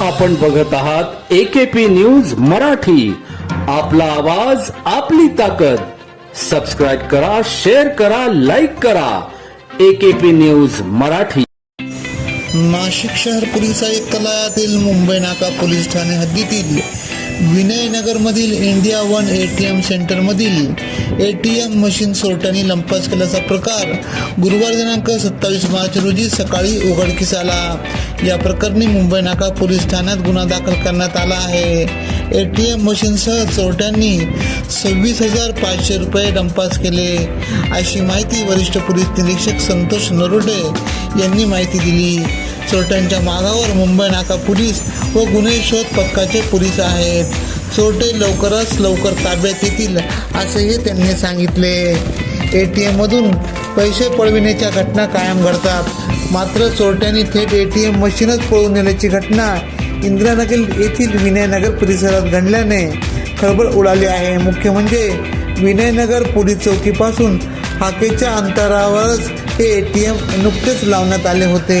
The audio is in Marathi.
आपण बघत आहात एकेपी न्यूज मराठी. आपला आवाज आपली ताकद. सबस्क्राईब करा शेअर करा लाईक करा. AKP news Marathi. नाशिक शहर पोलीस आयुक्तालयातील मुंबई नाका पोलीस ठाणे हद्दीतील विनयनगरमधील India one A T M सेंटरमधील A T M machine चोरट्यांनी लंपास केल्याचा प्रकार गुरुवार दिनांक सत्तावीस मार्च रोजी सकाळी उघडकीस आला. या प्रकरणी मुंबई नाका पोलीस ठाण्यात गुन्हा दाखल करण्यात आला आहे. ए टी एम मशीनसह चोरट्यांनी सव्वीस हजार पाचशे रुपये लंपास केले. अशी माहिती वरिष्ठ पोलीस निरीक्षक संतोष नरोडे यांनी माहिती दिली. चोरट्यांच्या मागावर मुंबई नाका पोलीस व गुन्हे शोध पथकाचे पोलीस आहेत. चोरटे लवकरच लवकर ताब्यात येतील असेही त्यांनी सांगितले. ए टी एममधून पैसे पळविण्याच्या घटना कायम घडतात. मात्र चोरट्यांनी थेट ए टी एम मशीनच पळवून नेल्याची घटना इंदिरानगर येथील विनयनगर परिसरात घडल्याने खळबळ उडाली आहे. मुख्य म्हणजे विनयनगर पोलीस चौकीपासून हाकेच्या अंतरावरच हे ए टी एम नुकतेच लावण्यात आले होते.